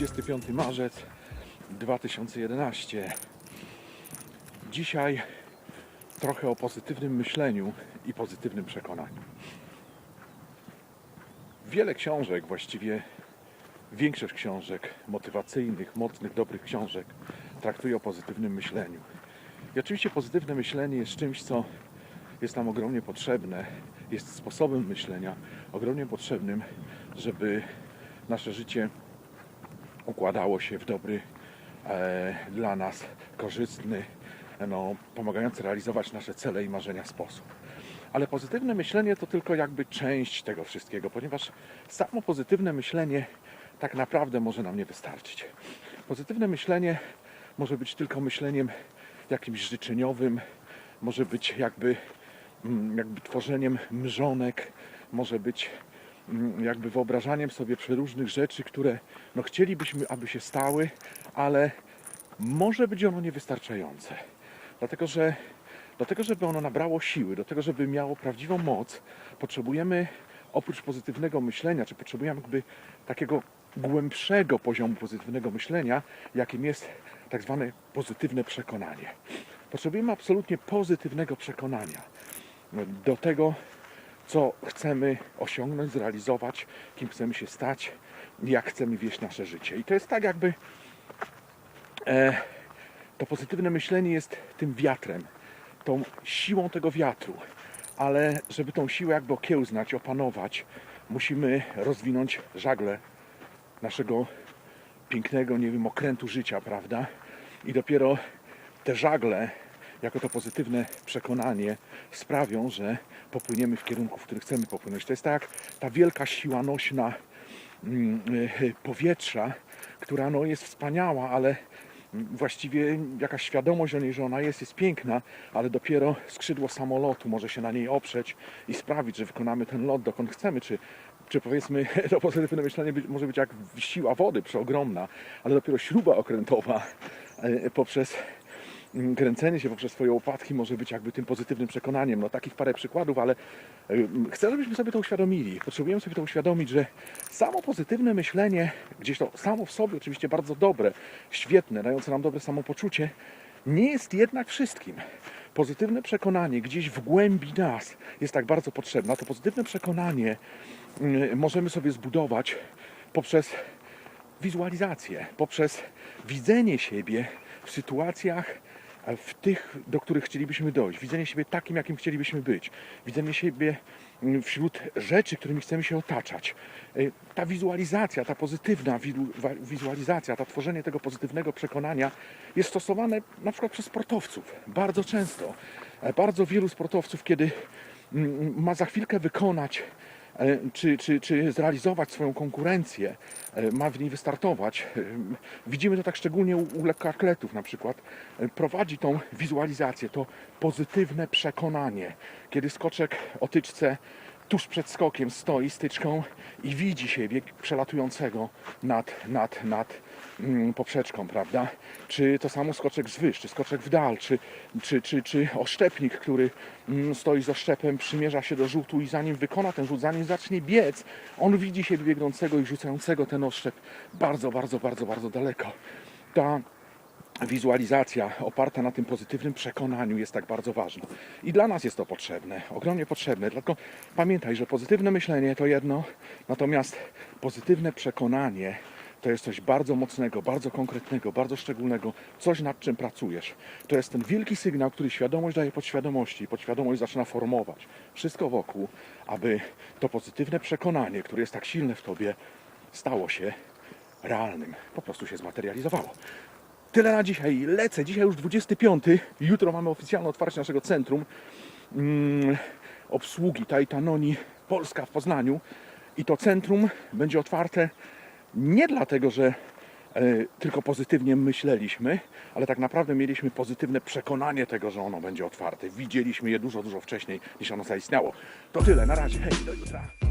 25 marzec 2011. Dzisiaj trochę o pozytywnym myśleniu i pozytywnym przekonaniu. Wiele książek, właściwie większość książek motywacyjnych, mocnych, dobrych książek traktuje o pozytywnym myśleniu. I oczywiście pozytywne myślenie jest czymś, co jest nam ogromnie potrzebne, jest sposobem myślenia ogromnie potrzebnym, żeby nasze życie układało się w dobry, e, dla nas korzystny, no, pomagający realizować nasze cele i marzenia sposób. Ale pozytywne myślenie to tylko jakby część tego wszystkiego, ponieważ samo pozytywne myślenie tak naprawdę może nam nie wystarczyć. Pozytywne myślenie może być tylko myśleniem jakimś życzeniowym, może być jakby, mm, jakby tworzeniem mrzonek, może być jakby wyobrażaniem sobie przeróżnych rzeczy, które no, chcielibyśmy, aby się stały, ale może być ono niewystarczające. Dlatego, że do tego, żeby ono nabrało siły, do tego, żeby miało prawdziwą moc, potrzebujemy oprócz pozytywnego myślenia, czy potrzebujemy jakby takiego głębszego poziomu pozytywnego myślenia, jakim jest tak zwane pozytywne przekonanie. Potrzebujemy absolutnie pozytywnego przekonania do tego, co chcemy osiągnąć, zrealizować, kim chcemy się stać, jak chcemy wieść nasze życie. I to jest tak, jakby e, to pozytywne myślenie jest tym wiatrem, tą siłą tego wiatru. Ale żeby tą siłę jakby okiełznać, opanować, musimy rozwinąć żagle naszego pięknego, nie wiem, okrętu życia, prawda? I dopiero te żagle, jako to pozytywne przekonanie, sprawią, że popłyniemy w kierunku, w którym chcemy popłynąć. To jest tak ta wielka siła nośna mm, y, powietrza, która no, jest wspaniała, ale właściwie jakaś świadomość o niej, że ona jest, jest piękna, ale dopiero skrzydło samolotu może się na niej oprzeć i sprawić, że wykonamy ten lot dokąd chcemy, czy, czy powiedzmy to pozytywne myślenie może być jak siła wody przeogromna, ale dopiero śruba okrętowa e, poprzez mm, kręcenie się poprzez swoje upadki może być jakby tym pozytywnym przekonaniem. No takich parę przykładów, ale chcę, żebyśmy sobie to uświadomili. Potrzebujemy sobie to uświadomić, że samo pozytywne myślenie, gdzieś to samo w sobie oczywiście bardzo dobre, świetne, dające nam dobre samopoczucie, nie jest jednak wszystkim. Pozytywne przekonanie gdzieś w głębi nas jest tak bardzo potrzebne. To pozytywne przekonanie możemy sobie zbudować poprzez wizualizację, poprzez widzenie siebie w sytuacjach, w tych, do których chcielibyśmy dojść, widzenie siebie takim, jakim chcielibyśmy być, widzenie siebie mm, wśród rzeczy, którymi chcemy się otaczać. E, Ta wizualizacja, ta pozytywna wizualizacja, to tworzenie tego pozytywnego przekonania jest stosowane na przykład przez sportowców bardzo często. E, Bardzo wielu sportowców, kiedy mm, ma za chwilkę wykonać czy, czy, czy zrealizować swoją konkurencję, e, ma w niej wystartować. e, Widzimy to tak szczególnie u, u lekkoatletów na przykład. E, Prowadzi tą wizualizację, to pozytywne przekonanie, kiedy skoczek o tyczce tuż przed skokiem stoi styczką i widzi siebie przelatującego nad, nad, nad mm, poprzeczką, prawda? Czy to samo skoczek z wyż, czy skoczek w dal, czy, czy, czy, czy oszczepnik, który mm, stoi z oszczepem, przymierza się do rzutu i zanim wykona ten rzut, zanim zacznie biec, on widzi siebie biegnącego i rzucającego ten oszczep bardzo, bardzo, bardzo, bardzo daleko. Ta wizualizacja oparta na tym pozytywnym przekonaniu jest tak bardzo ważna. I dla nas jest to potrzebne, ogromnie potrzebne. Tylko pamiętaj, że pozytywne myślenie to jedno, natomiast pozytywne przekonanie to jest coś bardzo mocnego, bardzo konkretnego, bardzo szczególnego, coś nad czym pracujesz. To jest ten wielki sygnał, który świadomość daje podświadomości i podświadomość zaczyna formować wszystko wokół, aby to pozytywne przekonanie, które jest tak silne w tobie, stało się realnym, po prostu się zmaterializowało. Tyle na dzisiaj. Lecę. Dzisiaj już 25. Jutro mamy oficjalne otwarcie naszego centrum mm, obsługi Taitanoni Polska w Poznaniu. I to centrum będzie otwarte nie dlatego, że e, tylko pozytywnie myśleliśmy, ale tak naprawdę mieliśmy pozytywne przekonanie tego, że ono będzie otwarte. Widzieliśmy je dużo, dużo wcześniej niż ono zaistniało. To tyle. Na razie. Hej, do jutra.